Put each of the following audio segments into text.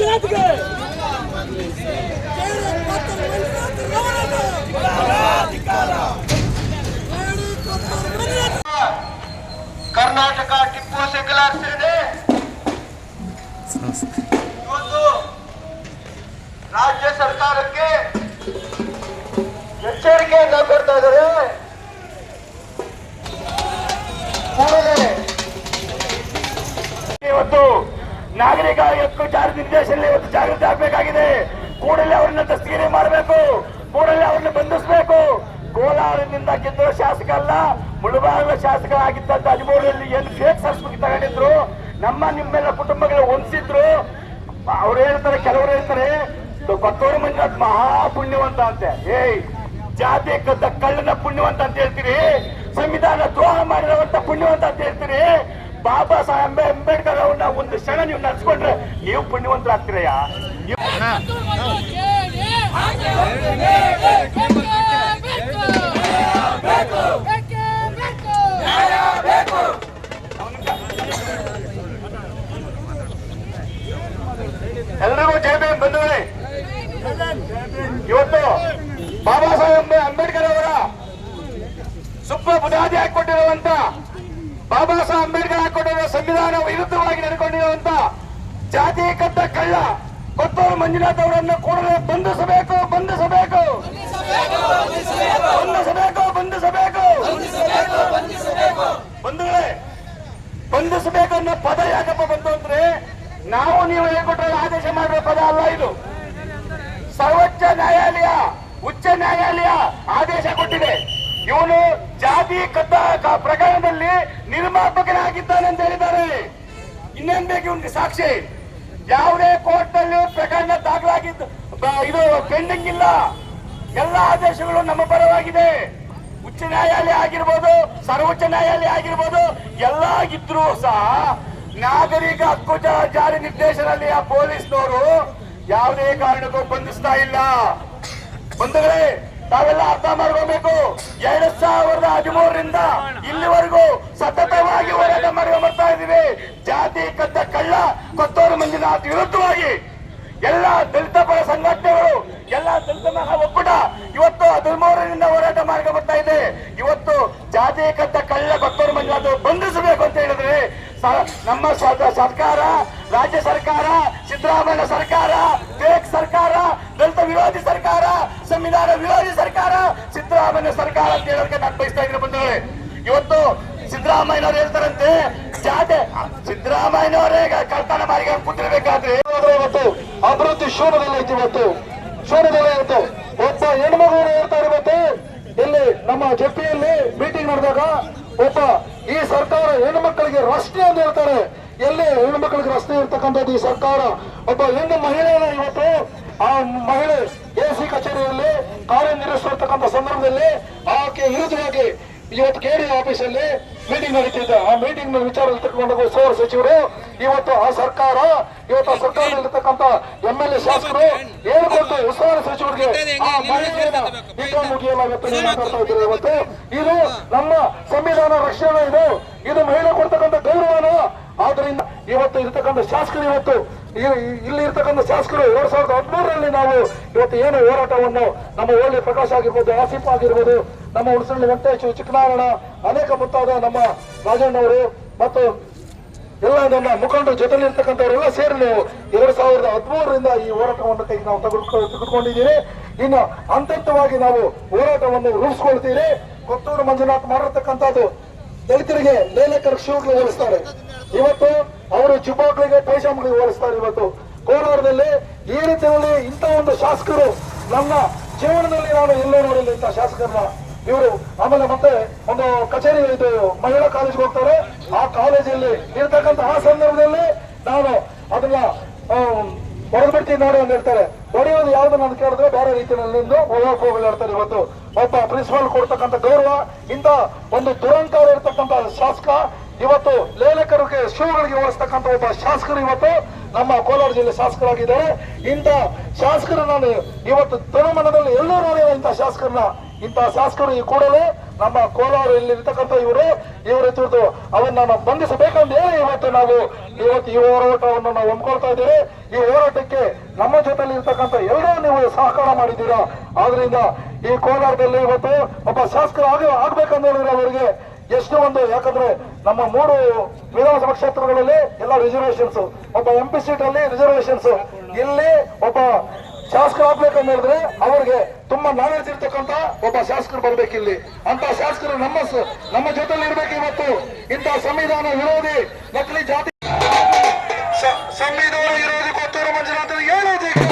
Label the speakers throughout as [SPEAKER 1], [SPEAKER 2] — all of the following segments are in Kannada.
[SPEAKER 1] ಮಂಜುನಾಥ್ಗೆ
[SPEAKER 2] ಕರ್ನಾಟಕ ಟಿಪ್ಪು ಸೆಕ್ಯುಲರ್ ಸೇನೆ ಇವತ್ತು ರಾಜ್ಯ ಸರ್ಕಾರಕ್ಕೆ
[SPEAKER 3] ನಿರ್ದೇಶನ ಇವತ್ತು ಜಾಗೃತಿ ಆಗಬೇಕಾಗಿದೆ. ಕೂಡಲೇ ಅವರನ್ನ ತಸ್ಕೀರಿ ಮಾಡಬೇಕು. ಕೂಡಲೇ ಅವರನ್ನ ಬಂಧಿಸಬೇಕು. ಕೋಲಾರದಿಂದ ಗೆದ್ದ ಶಾಸಕ ಅಲ್ಲ ಮುಳುಬಾಗಿಲ ಶಾಸಕ ಆಗಿದ್ದಂತ ಅಜಮೂರಲ್ಲಿ ಏನು ಫೇಕ್ ಸರ್ಟಿಫಿಕೇಟ್ ತಗೊಂಡಿದ್ರು, ನಮ್ಮ ನಿಮ್ಮೆಲ್ಲ ಕುಟುಂಬಗಳ ಹೊಂದಿಸಿದ್ರು ಅವ್ರು ಹೇಳ್ತಾರೆ, ಕೆಲವರು ಹೇಳ್ತಾರೆ ಕೊತ್ತೂರು ಮಂಜುನಾಥ್ ಮಹಾ ಪುಣ್ಯವಂತ ಅಂತೆ ಏಯ್, ಜಾತಿ ಕದ್ದ ಕಳ್ಳನ ಪುಣ್ಯವಂತ ಅಂತ ಹೇಳ್ತೀರಿ. ಸಂವಿಧಾನ ದ್ರೋಹ ಮಾಡಿರುವಂತ ಪುಣ್ಯವಂತ ಅಂತ ಹೇಳ್ತೀರಿ. ಬಾಬಾ ಸಾಹೇಬ್ ಅಂಬೇಡ್ಕರ್ ಅವ್ರನ್ನ ಒಂದು ಕ್ಷಣ ನೀವು ನಡ್ಸ್ಕೊಂಡ್ರೆ ನೀವು ಪುಣ್ಯವಂತರಾಗ್ತೀರಯ್ಯ. ಎಲ್ರಿಗೂ ಜಯ ಭೀಮ್ ಬಂಧುಗಳೇ. ಇವತ್ತು ಬಾಬಾ ಸಾಹೇಬ್ ಅಂಬೇಡ್ಕರ್ ಅವರ ಸುಪ್ಪ ಬುನಾದಿ ಹಾಕೊಟ್ಟಿರುವಂತ ಬಾಬಾ ಸಾಹೇಬ್ ಅಂಬೇಡ್ಕರ್ ಹಾಕೊಂಡಿರುವ ಸಂವಿಧಾನ ವಿರುದ್ಧವಾಗಿ ನಡ್ಕೊಂಡಿರುವಂತ ಜಾತಿ ಕದ್ದ ಕಳ್ಳ ಕೊತ್ತೂರು ಮಂಜುನಾಥ್ ಅವರನ್ನು ಕೂಡಲೇ ಬಂಧಿಸಬೇಕು ಬಂಧಿಸಬೇಕು. ಬಂಧಿಸಬೇಕು ಬಂಧಿಸಬೇಕು. ಬಂಧುಗಳೇ, ಬಂಧಿಸಬೇಕು ಅನ್ನೋ ಪದ ಯಾಕಪ್ಪ ಬಂತು ಅಂದ್ರೆ ನಾವು ನೀವು ಹೇಳ್ಕೊಟ್ರೆ ಆದೇಶ ಮಾಡಿರೋ ಪದ ಅಲ್ಲ ಇದು. ಸರ್ವೋಚ್ಚ ನ್ಯಾಯಾಲಯ, ಉಚ್ಚ ನ್ಯಾಯಾಲಯ ಆದೇಶ ಕೊಟ್ಟಿದೆ. ಇವನು ಜಾತಿ ಕದ್ದ ಪ್ರಕರಣದಲ್ಲಿ ನಿರ್ಮಾಪಕನಾಗಿದ್ದಾನೆ ಅಂತ ಹೇಳಿದ್ದಾರೆ. ಇನ್ನೇನ್ ಬೇಕು ಇವನಿಗೆ ಸಾಕ್ಷಿ? ಯಾವುದೇ ಕೋರ್ಟ್ನಲ್ಲಿ ಪ್ರಕರಣ ದಾಖಲಾಗಿದ್ದು ಇದು ಪೆಂಡಿಂಗ್ ಇಲ್ಲ. ಎಲ್ಲ ಆದೇಶಗಳು ನಮ್ಮ ಪರವಾಗಿದೆ. ಉಚ್ಚ ನ್ಯಾಯಾಲಯ ಆಗಿರ್ಬೋದು, ಸರ್ವೋಚ್ಚ ನ್ಯಾಯಾಲಯ ಆಗಿರ್ಬೋದು, ಎಲ್ಲ ಇದ್ರೂ ಸಹ ನಾಗರಿಕ ಹಕ್ಕು ಜಾರಿ ನಿರ್ದೇಶನಾಲಯ ಪೊಲೀಸ್ನವರು ಯಾವುದೇ ಕಾರಣಕ್ಕೂ ಬಂಧಿಸ್ತಾ ಇಲ್ಲ. ಬಂಧುಗಳೇ ತಾವೆಲ್ಲ ಅರ್ಥ ಮಾಡ್ಕೋಬೇಕು. ಎರಡ್ ಸಾವಿರದ ಹದಿಮೂರರಿಂದ ಇಲ್ಲಿವರೆಗೂ ಸತತವಾಗಿ ಹೋರಾಟ ಮಾಡಿ ಬರ್ತಾ ಇದೀವಿ ಜಾತಿ, ಕದ್ದ, ಕಳ್ಳ, ಕೊತ್ತೂರು ಮಂಜುನಾಥ್ ವಿರುದ್ಧವಾಗಿ ಎಲ್ಲ ದಲಿತ ಪರ ಸಂಘಟನೆಗಳು, ಎಲ್ಲ ದಲಿತ ಮಹಾ ಒಕ್ಕೂಟ ಇವತ್ತು ಹದಿಮೂರರಿಂದ ಹೋರಾಟ ಮಾಡ್ಕೊಂಡು ಬರ್ತಾ ಇದೆ. ಇವತ್ತು ಜಾತಿ, ಕದ್ದ, ಕಳ್ಳ, ಕೊತ್ತೂರು ಮಂಜುನಾಥ್ ಬಂಧಿಸಬೇಕು ಅಂತ ಹೇಳಿದ್ರೆ ನಮ್ಮ ಸರ್ಕಾರ, ರಾಜ್ಯ ಸರ್ಕಾರ, ಸಿದ್ದರಾಮಯ್ಯ ಸರ್ಕಾರ ಫೇಕ್ ಸರ್ಕಾರ, ದಲಿತ ವಿರೋಧಿ ಸರ್ಕಾರ, ಸಂವಿಧಾನ ವಿರೋಧಿ ಸರ್ಕಾರ, ಸಿದ್ದರಾಮಯ್ಯ ಸರ್ಕಾರ ಅಂತ ಹೇಳೋದಕ್ಕೆ ನಾನು ಬಯಸ್ತಾ ಇದ್ರೆ ಬಂದವರೇ ಇವತ್ತು ಸಿದ್ದರಾಮಯ್ಯನವ್ರು ಹೇಳ್ತಾರಂತೆ, ಜಾತೆ, ಸಿದ್ದರಾಮಯ್ಯನವರೇ ಕಳ್ತನ ಬಾರಿಗೆ ಕೂತಿರ್ಬೇಕಾದ್ರೆ.
[SPEAKER 2] ಇವತ್ತು ಅಭಿವೃದ್ಧಿ ಶೂನ್ಯದಲ್ಲಿ ಐತಿ ಇವತ್ತು. ಶೂನ್ಯದಲ್ಲಿ ಇವತ್ತು. ಒಬ್ಬ ಹೆಣ್ಮಗು ಹೇಳ್ತಾರೆ ಇವತ್ತು ಇಲ್ಲಿ ನಮ್ಮ ಜಪಿಯಲ್ಲಿ ಮೀಟಿಂಗ್ ಮಾಡಿದಾಗ ಒಬ್ಬ ಈ ಸರ್ಕಾರ ಹೆಣ್ಮಕ್ಕಳಿಗೆ ರಸ್ತೆ ಅಂತ ಹೇಳ್ತಾರೆ ಎಲ್ಲಿ ಹೆಣ್ಮಕ್ಳಿಗೆ ರಸ್ತೆ ಇರ್ತಕ್ಕಂಥದ್ದು ಈ ಸರ್ಕಾರ? ಒಬ್ಬ ಹೆಣ್ಣು ಮಹಿಳೆಯನ್ನ ಇವತ್ತು ಆ ಮಹಿಳೆ ವಿರುದ್ಧವಾಗಿ ಇವತ್ತು ಕೆಡಿ ಆಫೀಸಲ್ಲಿ ಮೀಟಿಂಗ್ ನಡೀತಿದ್ದ ಆ ಮೀಟಿಂಗ್ ವಿಚಾರ ತಗೊಂಡಾಗ ಸಚಿವರು ಇವತ್ತು ಆ ಸರ್ಕಾರ ಇವತ್ತು ಆ ಸರ್ಕಾರದಲ್ಲಿರ್ತಕ್ಕಂಥ ಎಂ ಎಲ್ ಎ ಶಾಸಕರು ಹೇಳ್ಕೊಟ್ಟು ಉಸ್ತುವಾರಿ ಸಚಿವರಿಗೆ ಆ ಮಹಿಳೆಯರ ಟಿಕೆಟ್ ಮುಗಿಯಲಾಗುತ್ತೆ ನೀವು ಮಾತಾಡ್ತಾ ಇದ್ದೀರಿ ಇವತ್ತು. ಇದು ನಮ್ಮ ಸಂವಿಧಾನ ರಕ್ಷಣೆ ಇದು. ಇದು ಮಹಿಳೆ ಕೊಡ್ತಕ್ಕಂಥ ಗೌರವನ. ಆದ್ರಿಂದ ಇವತ್ತು ಇರ್ತಕ್ಕಂಥ ಶಾಸಕರು ಇವತ್ತು ಇಲ್ಲಿ ಇರ್ತಕ್ಕಂಥ ಶಾಸಕರು ಎರಡ್ ಸಾವಿರದ ಹದಿಮೂರರಲ್ಲಿ ನಾವು ಇವತ್ತು ಏನು ಹೋರಾಟವನ್ನು ನಮ್ಮ ಓಲಿ ಪ್ರಕಾಶ್ ಆಗಿರ್ಬೋದು ಆಸಿಫ್ ಆಗಿರ್ಬೋದು ನಮ್ಮ ಹುಣಸಳ್ಳಿ ವೆಂಕಟೇಶ್ ಚಿಕ್ಕನಾರಾಯಣ ಅನೇಕ ಮುಂತಾದ ನಮ್ಮ ರಾಜಣ್ಣವರು ಮತ್ತು ಎಲ್ಲ ನನ್ನ ಮುಖಂಡರು ಜೊತೆಲಿ ಇರ್ತಕ್ಕಂಥವರೆಲ್ಲ ಸೇರಿ ನೀವು ಎರಡು ಸಾವಿರದ ಹದಿಮೂರರಿಂದ ಈ ಹೋರಾಟವನ್ನು ಕೈ, ನಾವು ತೆಗೆದುಕೊ ತೆಗೆದುಕೊಂಡಿದ್ದೀರಿ ಇನ್ನು ಹಂತವಾಗಿ ನಾವು ಹೋರಾಟವನ್ನು ರೂಪಿಸ್ಕೊಳ್ತೀರಿ ಕೊತ್ತೂರು ಮಂಜುನಾಥ್ ಮಾಡಿರ್ತಕ್ಕಂಥದ್ದು ದಲಿತರಿಗೆ ಲೇಲಕರ ಶಿವಗಳಿಗೆ ಹೋಲಿಸ್ತಾರೆ. ಇವತ್ತು ಅವರು ಜುಬಾಕ್ಗಳಿಗೆ ಪೈಜಾಮ್ಗಳಿಗೆ ಹೋಲಿಸ್ತಾರೆ ಇವತ್ತು. ಕೋಲಾರದಲ್ಲಿ ಈ ರೀತಿಯಲ್ಲಿ ಇಂಥ ಒಂದು ಶಾಸಕರು ನನ್ನ ಜೀವನದಲ್ಲಿ ನಾನು ಎಲ್ಲೋ ನೋಡಿಲ್ಲ ಇಂಥ ಶಾಸಕರನ್ನ. ಇವರು ಆಮೇಲೆ ಮತ್ತೆ ಒಂದು ಕಚೇರಿ ಇದು ಮಹಿಳಾ ಕಾಲೇಜ್ಗೆ ಹೋಗ್ತಾರೆ. ಆ ಕಾಲೇಜಲ್ಲಿ ಇರ್ತಕ್ಕಂಥ ಆ ಸಂದರ್ಭದಲ್ಲಿ ನಾನು ಅದನ್ನ ಬಿಡ್ತೀನಿ ನೋಡಿ ಅಂತ ಹೇಳ್ತಾರೆ. ಹೊಡೆಯೋದು ಯಾವ್ದು ನಾನು ಕೇಳಿದ್ರೆ ಬೇರೆ ರೀತಿಯಲ್ಲಿ ಹೋಗಕ್ ಹೋಗಲಿ ಹೇಳ್ತಾರೆ ಇವತ್ತು. ಒಬ್ಬ ಪ್ರಿನ್ಸಿಪಾಲ್ ಕೊಡ್ತಕ್ಕಂಥ ಗೌರವ, ಇಂಥ ಒಂದು ದುರಂಕಾರ ಇರ್ತಕ್ಕಂಥ ಶಾಸಕ, ಇವತ್ತು ಲೇಲಕರಿಗೆ ಶೂಗಳಿಗೆ ಹೋಲಿಸ್ತಕ್ಕಂಥ ಒಬ್ಬ ಶಾಸಕರು ಇವತ್ತು ನಮ್ಮ ಕೋಲಾರ ಜಿಲ್ಲೆ ಶಾಸಕರಾಗಿದ್ದಾರೆ. ಇಂಥ ಶಾಸಕರು ನಾನು ಇವತ್ತು ತನುಮನದಲ್ಲಿ ಎಲ್ಲರೂ ನೋಡಿಲ್ಲ ಇಂಥ ಶಾಸಕರನ್ನ ಇಂಥ ಶಾಸಕರು ಈ ಕೂಡಲೇ ನಮ್ಮ ಕೋಲಾರ ಇಲ್ಲಿ ಇರ್ತಕ್ಕಂಥ ಇವರು, ಇವರ ಇರ್ತಿರ್ದು ಅವನ್ನ ಬಂಧಿಸಬೇಕಂತ ಹೇಳಿ ಇವತ್ತು ನಾವು ಇವತ್ತು ಈ ಹೋರಾಟವನ್ನು ನಾವು ಹಮ್ಮಿಕೊಳ್ತಾ ಇದ್ದೀವಿ. ಈ ಹೋರಾಟಕ್ಕೆ ನಮ್ಮ ಜೊತೆಯಲ್ಲಿ ಇರ್ತಕ್ಕಂಥ ಎಲ್ಲರೂ ನೀವು ಸಹಕಾರ ಮಾಡಿದ್ದೀರಾ? ಆದ್ರಿಂದ ಈ ಕೋಲಾರದಲ್ಲಿ ಇವತ್ತು ಒಬ್ಬ ಶಾಸಕರು ಆಗ ಆಗ್ಬೇಕಂತ ಹೇಳಿದ್ರೆ ಅವರಿಗೆ ಎಷ್ಟು ಒಂದು, ಯಾಕಂದ್ರೆ ನಮ್ಮ ಮೂರು ವಿಧಾನಸಭಾ ಕ್ಷೇತ್ರಗಳಲ್ಲಿ ಎಲ್ಲ ರಿಸರ್ವೇಶನ್ಸ್ ಒಬ್ಬ ಎಂ ಪಿ ಸೀಟ್ ಅಲ್ಲಿ ರಿಸರ್ವೇಶನ್ಸ್ ಇಲ್ಲಿ ಒಬ್ಬ ಶಾಸಕರು ಆಗ್ಬೇಕು ಹೇಳಿದ್ರೆ ಅವ್ರಿಗೆ ತುಂಬಾ ನಾಲೆಜ್ ಇರ್ತಕ್ಕಂತ ಒಬ್ಬ ಶಾಸಕರು ಬರ್ಬೇಕಿಲ್ಲಿ. ಅಂತ ಶಾಸಕರು ನಮ್ಮ ನಮ್ಮ ಜೊತೆಲಿ ಇರ್ಬೇಕು ಇವತ್ತು. ಇಂಥ ಸಂವಿಧಾನ ವಿರೋಧಿ ನಕಲಿ ಜಾತಿ ಸಂವಿಧಾನ ವಿರೋಧಿ ಕೊತ್ತೂರು ಮಂಜುನಾಥ್ ಹೇಳೋದಿಕ್ಕೆ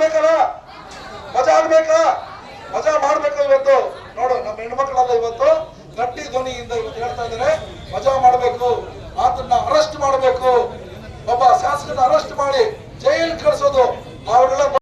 [SPEAKER 2] ಆಗ್ಬೇಕಲ್ಲ ಮಜಾ ಆಗ್ಬೇಕಾ ಮಜಾ ಮಾಡ್ಬೇಕು ಇವತ್ತು? ನೋಡು, ನಮ್ಮ ಹೆಣ್ಮಕ್ಳೆಲ್ಲ ಇವತ್ತು ಗಟ್ಟಿ ಧ್ವನಿಯಿಂದ ಇವತ್ತು ಹೇಳ್ತಾ ಇದ್ದಾರೆ. ಮಜಾ ಮಾಡಬೇಕು. ಆತನ್ನ ಅರೆಸ್ಟ್ ಮಾಡಬೇಕು. ಒಬ್ಬ ಶಾಸಕನ ಅರೆಸ್ಟ್ ಮಾಡಿ ಜೈಲ್ ಕಳಿಸೋದು. ನಾವೆಲ್ಲ